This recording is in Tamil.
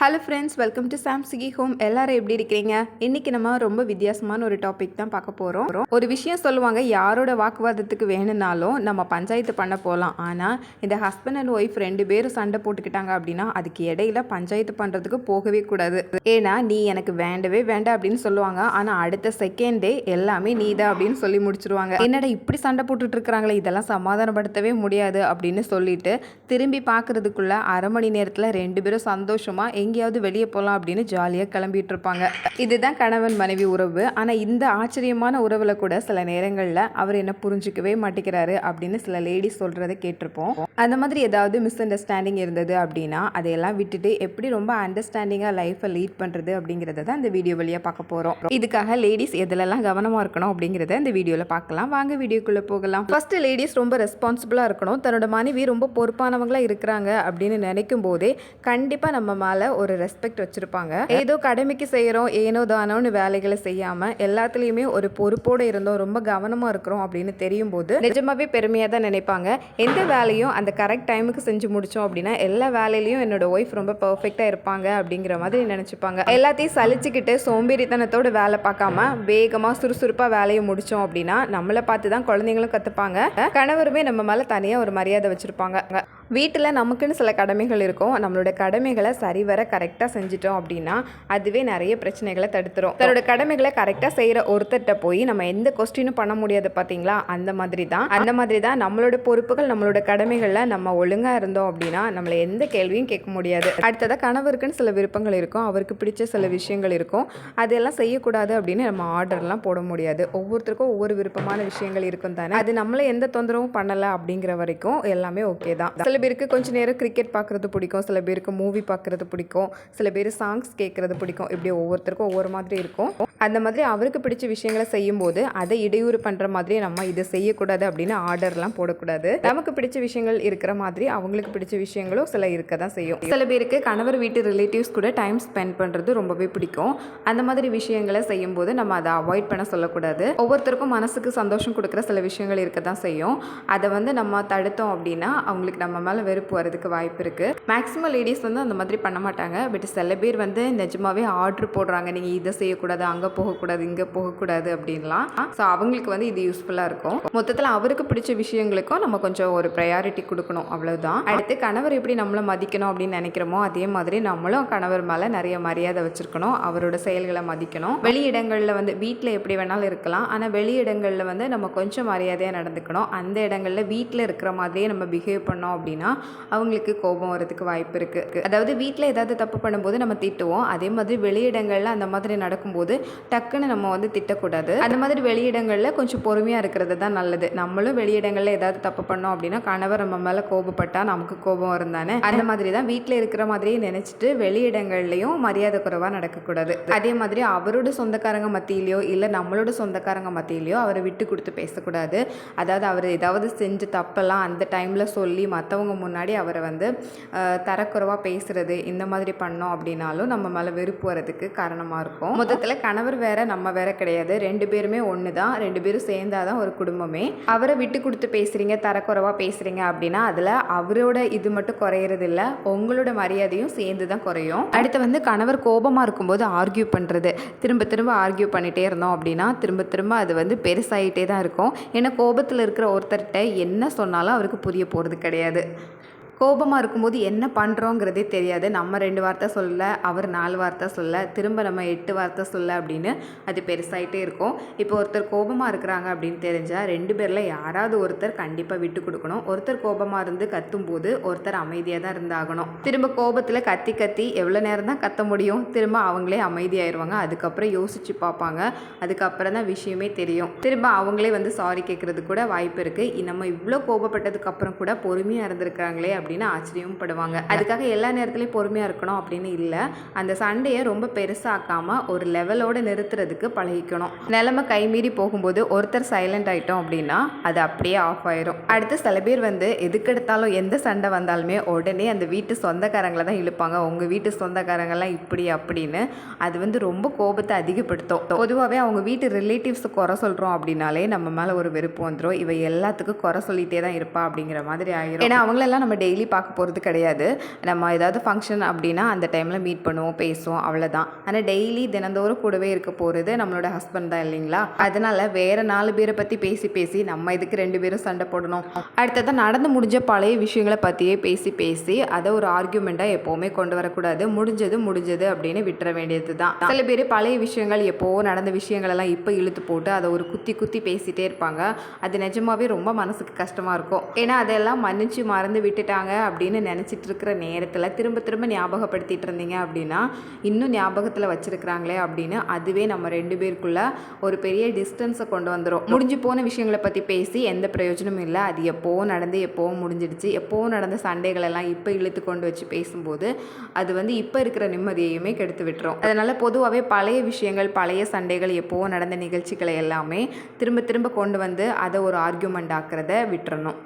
ஹலோ ஃப்ரெண்ட்ஸ் வெல்கம் டு சாம்சிகி ஹோம் எல்லாரும் எப்படி இருக்கிறீங்க? இன்னைக்கு நம்ம ரொம்ப வித்தியாசமான ஒரு டாபிக் தான் பார்க்க போகிறோம் ஒரு விஷயம் சொல்லுவாங்க யாரோட வாக்குவாதத்துக்கு வேணும்னாலும் நம்ம பஞ்சாயத்து பண்ண போகலாம் ஆனால் இந்த ஹஸ்பண்ட் அண்ட் ஒய்ஃப் ரெண்டு பேரும் சண்டை போட்டுக்கிட்டாங்க அப்படின்னா அதுக்கு இடையில பஞ்சாயத்து பண்ணுறதுக்கு போகவே கூடாது. ஏன்னா நீ எனக்கு வேண்டவே வேண்டாம் அப்படின்னு சொல்லுவாங்க. ஆனால் அடுத்த செகண்டே எல்லாமே நீ தான் அப்படின்னு சொல்லி முடிச்சிருவாங்க. என்னடா இப்படி சண்டை போட்டுட்டு இருக்கிறாங்களே? இதெல்லாம் சமாதானப்படுத்தவே முடியாது அப்படின்னு சொல்லிட்டு திரும்பி பார்க்கறதுக்குள்ள அரை மணி நேரத்தில் ரெண்டு பேரும் சந்தோஷமாக எங்கேயாவது வெளியே போகலாம் அப்படின்னு ஜாலியாக கிளம்பிட்டு இருப்பாங்க இதுதான் கணவன் மனைவி உறவு. ஆனால் இந்த ஆச்சரியமான உறவில் கூட சில நேரங்களில் அவர் என்ன புரிஞ்சிக்கவே மாட்டேங்கிறாரு அப்படின்னு சில லேடிஸ் சொல்கிறத கேட்டிருப்போம். அந்த மாதிரி ஏதாவது மிஸ் அண்டர்ஸ்டாண்டிங் இருந்தது அப்படின்னா அதையெல்லாம் விட்டுட்டு எப்படி ரொம்ப அண்டர்ஸ்டாண்டிங்காக லைஃப்பை லீட் பண்ணுறது அப்படிங்கிறத தான் இந்த வீடியோ வழியாக பார்க்க போகிறோம் இதுக்காக லேடிஸ் எதுலெல்லாம் கவனமாக இருக்கணும் அப்படிங்கிறத இந்த வீடியோவில் பார்க்கலாம். வாங்க வீடியோக்குள்ளே போகலாம். ஃபர்ஸ்ட் லேடிஸ் ரொம்ப ரெஸ்பான்சிபிளாக இருக்கணும். தன்னோட மனைவி ரொம்ப பொறுப்பானவங்களாக இருக்கிறாங்க அப்படின்னு நினைக்கும் போதே கண்டிப்பாக நம்ம மேலே ஒரு ரெஸ்பெக்ட் வச்சுருப்பாங்க. ஏதோ கடமைக்கு செய்கிறோம் ஏனோ தானோன்னு வேலைகளை செய்யாமல் எல்லாத்துலேயுமே ஒரு பொறுப்போடு இருந்தோம் ரொம்ப கவனமாக இருக்கிறோம் அப்படின்னு தெரியும் போது நிஜமாகவே பெருமையாக தான் நினைப்பாங்க. எந்த வேலையும் அந்த கரெக்ட் டைமுக்கு செஞ்சு முடித்தோம் அப்படின்னா எல்லா வேலையிலையும் என்னோட ஒய்ஃப் ரொம்ப பர்ஃபெக்டாக இருப்பாங்க அப்படிங்கிற மாதிரி நினச்சிப்பாங்க. எல்லாத்தையும் சலிச்சுக்கிட்டு சோம்பேறித்தனத்தோட வேலை பார்க்காம வேகமாக சுறுசுறுப்பாக வேலையை முடித்தோம் அப்படின்னா நம்மளை பார்த்து தான் குழந்தைங்களும் கற்றுப்பாங்க கணவருமே நம்ம மேலே தனியாக ஒரு மரியாதை வச்சுருப்பாங்க. வீட்டில் நமக்குன்னு சில கடமைகள் இருக்கும். நம்மளோட கடமைகளை சரிவர கரெக்டாக செஞ்சிட்டோம் அப்படின்னா அதுவே நிறைய பிரச்சனைகளை தடுத்துரும். தன்னோட கடமைகளை கரெக்டாக செய்கிற ஒருத்தர்கிட்ட போய் நம்ம எந்த கொஸ்டினும் பண்ண முடியாது பார்த்தீங்களா? அந்த மாதிரி தான். அந்த மாதிரி தான் நம்மளோட பொறுப்புகள் நம்மளோட கடமைகளில் நம்ம ஒழுங்காக இருந்தோம் அப்படின்னா நம்மளை எந்த கேள்வியும் கேட்க முடியாது. அடுத்ததாக கணவருக்குன்னு சில விருப்பங்கள் இருக்கும். அவருக்கு பிடிச்ச சில விஷயங்கள் இருக்கும். அதெல்லாம் செய்யக்கூடாது அப்படின்னு நம்ம ஆர்டர்லாம் போட முடியாது. ஒவ்வொருத்தருக்கும் ஒவ்வொரு விருப்பமான விஷயங்கள் இருக்கும் தானே? அது நம்மளை எந்த தொந்தரவும் பண்ணலை அப்படிங்கிற வரைக்கும் எல்லாமே ஓகே தான். சில பேருக்கு கொஞ்சம் நேரம் கிரிக்கெட் பார்க்குறது பிடிக்கும். சில பேருக்கு மூவி பார்க்குறது பிடிக்கும். சில பேர் சாங்ஸ் கேட்குறது பிடிக்கும். இப்படி ஒவ்வொருத்தருக்கும் ஒவ்வொரு மாதிரி இருக்கும். அந்த மாதிரி அவருக்கு பிடிச்ச விஷயங்களை செய்யும்போது அதை இடையூறு பண்ணுற மாதிரி நம்ம இதை செய்யக்கூடாது அப்படின்னு ஆர்டர்லாம் போடக்கூடாது. நமக்கு பிடிச்ச விஷயங்கள் இருக்கிற மாதிரி அவங்களுக்கு பிடிச்ச விஷயங்களும் சில இருக்க தான் செய்யும். சில பேருக்கு கணவர் வீட்டு ரிலேட்டிவ்ஸ் கூட டைம் ஸ்பெண்ட் பண்ணுறது ரொம்பவே பிடிக்கும். அந்த மாதிரி விஷயங்களை செய்யும்போது நம்ம அதை அவாய்ட் பண்ண சொல்லக்கூடாது. ஒவ்வொருத்தருக்கும் மனசுக்கு சந்தோஷம் கொடுக்குற சில விஷயங்கள் இருக்க தான் செய்யும். அதை வந்து நம்ம தடுத்தோம் அப்படின்னா அவங்களுக்கு நம்ம மேலே வெறுப்பு வரதுக்கு வாய்ப்பு இருக்குது மேக்ஸிமம் லேடிஸ் வந்து அந்த மாதிரி பண்ண மாட்டாங்க. பட் சில பேர் வந்து நிஜமாவே ஆர்டர் போடுறாங்க. நீங்கள் இதை செய்யக்கூடாது அங்கே போகக்கூடாது இங்கே போகக்கூடாது அப்படின்லாம். ஸோ அவங்களுக்கு வந்து இது யூஸ்ஃபுல்லாக இருக்கும். மொத்தத்தில் அவருக்கு பிடிச்ச விஷயங்களுக்கும் நம்ம கொஞ்சம் ஒரு ப்ரையாரிட்டி கொடுக்கணும் அவ்வளோதான் அடுத்து கணவர் எப்படி நம்மளை மதிக்கணும் அப்படின்னு நினைக்கிறோமோ அதே மாதிரி நம்மளும் கணவர் மேலே நிறைய மரியாதை வச்சுருக்கணும் அவரோட செயல்களை மதிக்கணும். வெளியிடங்களில் வந்து வீட்டில் எப்படி வேணாலும் இருக்கலாம். ஆனால் வெளியிடங்களில் வந்து நம்ம கொஞ்சம் மரியாதையாக நடந்துக்கணும். அந்த இடங்களில் வீட்டில் இருக்கிற மாதிரியே நம்ம பிஹேவ் பண்ணோம் அப்படின்னா அவங்களுக்கு கோபம் வரதுக்கு வாய்ப்பு இருக்குது அதாவது வீட்டில் ஏதாவது தப்பு பண்ணும்போது நம்ம திட்டுவோம். அதே மாதிரி வெளியிடங்களில் அந்த மாதிரி நடக்கும்போது டக்குன்னு நம்ம வந்து திட்டக்கூடாது. அந்த மாதிரி வெளியிடங்களில் கொஞ்சம் பொறுமையாக இருக்கிறது தான் நல்லது. நம்மளும் வெளியிடங்களில் ஏதாவது தப்பு பண்ணோம் அப்படின்னா கணவர் நம்ம மேலே கோபப்பட்டால் நமக்கு கோபம் இருந்தானே அந்த மாதிரி தான் வீட்டில் இருக்கிற மாதிரியே நினச்சிட்டு வெளியிடங்கள்லையும் மரியாதை குறைவாக நடக்கக்கூடாது. அதே மாதிரி அவரோட சொந்தக்காரங்க மத்தியிலையோ இல்லை நம்மளோட சொந்தக்காரங்க மத்தியிலையோ அவரை விட்டு கொடுத்து பேசக்கூடாது. அதாவது அவர் ஏதாவது செஞ்ச தப்பெல்லாம் அந்த டைமில் சொல்லி மற்றவங்க முன்னாடி அவரை வந்து தரக்குறைவாக பேசுறது இந்த மாதிரி பண்ணோம் அப்படின்னாலும் நம்ம மேலே வெறுப்பு வரதுக்கு காரணமாக இருக்கும். மொத்தத்தில் கணவர் கணவர் வேற நம்ம வேற கிடையாது. ரெண்டு பேருமே ஒன்று தான் ரெண்டு பேரும் சேர்ந்தாதான் ஒரு குடும்பமே. அவரை விட்டு கொடுத்து பேசுகிறீங்க தரக்குறைவாக பேசுகிறீங்க அப்படின்னா அதில் அவரோட இது மட்டும் குறையிறது இல்லை உங்களோட மரியாதையும் சேர்ந்து தான் குறையும். அடுத்து வந்து கணவர் கோபமாக இருக்கும்போது ஆர்கியூ பண்ணுறது திரும்ப திரும்ப ஆர்கியூ பண்ணிகிட்டே இருந்தோம் அப்படின்னா திரும்ப திரும்ப அது வந்து பெருசாகிட்டே தான் இருக்கும். ஏன்னா கோபத்தில் இருக்கிற ஒருத்தர்கிட்ட என்ன சொன்னாலும் அவருக்கு புரிய போகிறது கிடையாது. கோபமாக இருக்கும்போது என்ன பண்ணுறோங்கிறதே தெரியாது. நம்ம ரெண்டு வார்த்தை சொல்ல அவர் நாலு வார்த்தை சொல்ல திரும்ப நம்ம எட்டு வார்த்தை சொல்ல அப்படின்னு அது பெருசாகிட்டே இருக்கும். இப்போ ஒருத்தர் கோபமாக இருக்கிறாங்க அப்படின்னு தெரிஞ்சால் ரெண்டு பேரில் யாராவது ஒருத்தர் கண்டிப்பாக விட்டு கொடுக்கணும். ஒருத்தர் கோபமாக இருந்து கத்தும்போது ஒருத்தர் அமைதியாக தான் இருந்தாகணும். திரும்ப கோபத்தில் கத்தி கத்தி எவ்வளோ நேரம் தான் கத்த முடியும்? திரும்ப அவங்களே அமைதியாயிருவாங்க அதுக்கப்புறம் யோசிச்சு பார்ப்பாங்க. அதுக்கப்புறம் தான் விஷயமே தெரியும். திரும்ப அவங்களே வந்து சாரி கேட்குறது கூட வாய்ப்பு இருக்குது நம்ம இவ்வளோ கோபப்பட்டதுக்கு அப்புறம் கூட பொறுமையாக இருந்திருக்காங்களே அப்படின்னு ஆச்சரியமும் படுவாங்க. அதுக்காக எல்லா நேரத்துலையும் பொறுமையாக இருக்கணும் அப்படின்னு இல்லை. அந்த சண்டையை ரொம்ப பெருசாக்காமல் ஒரு லெவலோட நிறுத்துறதுக்கு பழகிக்கணும். நிலமை கைமீறி போகும்போது ஒருத்தர் சைலண்ட் ஆகிட்டோம் அப்படின்னா அது அப்படியே ஆஃப் ஆயிரும். அடுத்து சில பேர் வந்து எதுக்கெடுத்தாலும் எந்த சண்டை வந்தாலுமே உடனே அந்த வீட்டு சொந்தக்காரங்களை தான் இழுப்பாங்க. உங்கள் வீட்டு சொந்தக்காரங்கெல்லாம் இப்படி அப்படின்னு. அது வந்து ரொம்ப கோபத்தை அதிகப்படுத்தும். பொதுவாகவே அவங்க வீட்டு ரிலேட்டிவ்ஸை குறை சொல்கிறோம் அப்படின்னாலே நம்ம மேலே ஒரு வெறுப்பு வந்துடும் இவ எல்லாத்துக்கும் குறை சொல்லிட்டே தான் இருப்பா அப்படிங்கிற மாதிரி ஆயிரும். ஏன்னா அவங்களெல்லாம் நம்ம டெய்லி டெய்லி பார்க்க போகிறது கிடையாது. நம்ம ஏதாவது ஃபங்க்ஷன் அப்படின்னா அந்த டைமில் மீட் பண்ணுவோம் பேசுவோம் அவ்வளோதான் ஆனால் டெய்லி தினந்தோறும் கூடவே இருக்க போகிறது நம்மளோட ஹஸ்பண்ட் தான் இல்லைங்களா? அதனால் வேறு நாலு பேரை பற்றி பேசி பேசி நம்ம இதுக்கு ரெண்டு பேரும் சண்டை போடணும். அடுத்ததான் நடந்து முடிஞ்ச பழைய விஷயங்களை பற்றியே பேசி பேசி அதை ஒரு ஆர்கியூமெண்ட்டாக எப்போவுமே கொண்டு வரக்கூடாது. முடிஞ்சது முடிஞ்சது அப்படின்னு விட்டுற வேண்டியது தான் சில பேர் பழைய விஷயங்கள் எப்போவோ நடந்த விஷயங்கள் எல்லாம் இப்போ இழுத்து போட்டு அதை ஒரு குத்தி குத்தி பேசிட்டே இருப்பாங்க. அது நிஜமாவே ரொம்ப மனசுக்கு கஷ்டமாக இருக்கும். ஏன்னா அதெல்லாம் மன்னிச்சு மறந்து விட்டுட்டாங்க அப்படின்னு நினச்சிட்டு இருக்கிற நேரத்தில் திரும்ப திரும்ப ஞாபகப்படுத்திட்டு இருந்தீங்க அப்படின்னா இன்னும் ஞாபகத்தில் வச்சுருக்கிறாங்களே அப்படின்னு அதுவே நம்ம ரெண்டு பேருக்குள்ள ஒரு பெரிய டிஸ்டன்ஸை கொண்டு வந்துடும் முடிஞ்சு போன விஷயங்களை பற்றி பேசி எந்த பிரயோஜனமும் இல்லை. அது எப்போவோ நடந்து எப்போவோ முடிஞ்சிடுச்சு எப்போவோ நடந்த சண்டைகளெல்லாம் இப்போ இழுத்து கொண்டு வச்சு பேசும்போது அது வந்து இப்போ இருக்கிற நிம்மதியையுமே கெடுத்து விட்டுரும். அதனால் பொதுவாகவே பழைய விஷயங்கள் பழைய சண்டைகள் எப்போவோ நடந்த நிகழ்ச்சிகளை எல்லாமே திரும்ப திரும்ப கொண்டு வந்து அதை ஒரு ஆர்கியூமெண்ட் ஆக்கிறத விட்டுறணும்.